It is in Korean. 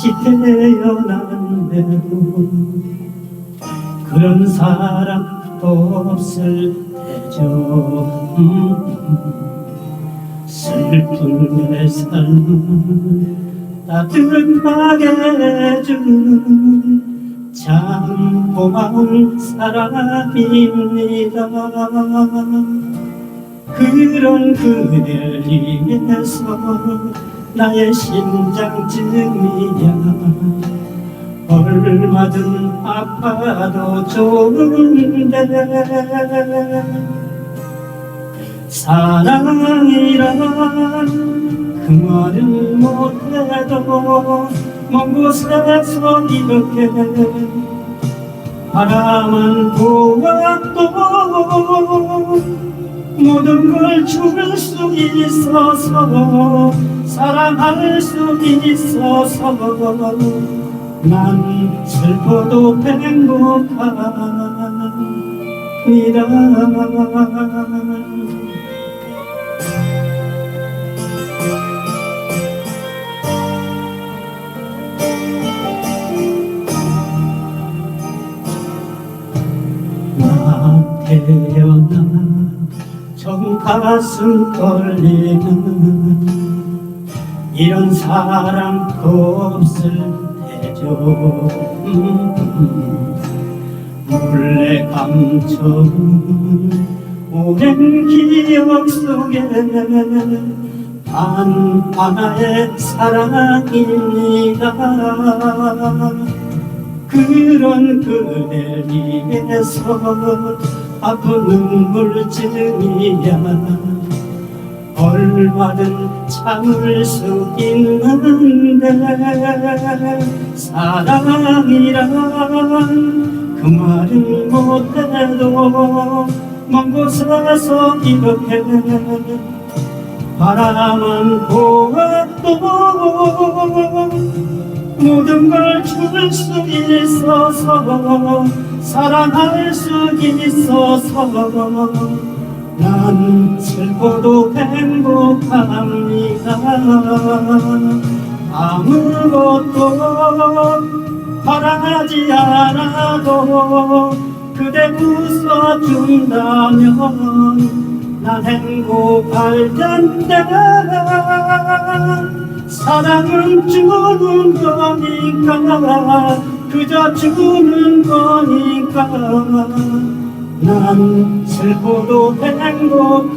다시 태어난대도 그런 사람도 없을 테죠. 음, 슬픈 내 삶 따뜻 하게 해준 참 고마운 사람입니다. 그런 그댈 위해서 나의 심장쯤이야 얼마든 아파도 좋은데 사랑이란 그 말은 못해도 먼 곳에서 이렇게 바라만 보아도 모든 걸줄수 있어서 사랑할 수 있어서 난 슬퍼도 행복합니다 태어나 정 가슴 떨리는 이런 사람도 없을 음, 몰래 감춰온 오랜 기억 속에 단 하나의 사랑입니다. 그런 그댈 위해서 아픈 눈물쯤이야 얼마든 참을 수 있는데 사랑이란 그 말은 못해도 먼 곳에서 이렇게 바라만 보아도 모든 걸 줄 수 있어서 사랑할 수 있어서 난 슬퍼도 행복합니다. 아무것도 바라지 않아도 그대 웃어준다면 난 행복할 텐데. 사랑은 주는 거니까 그저 주는 거니까. 난 슬퍼도 행복합니다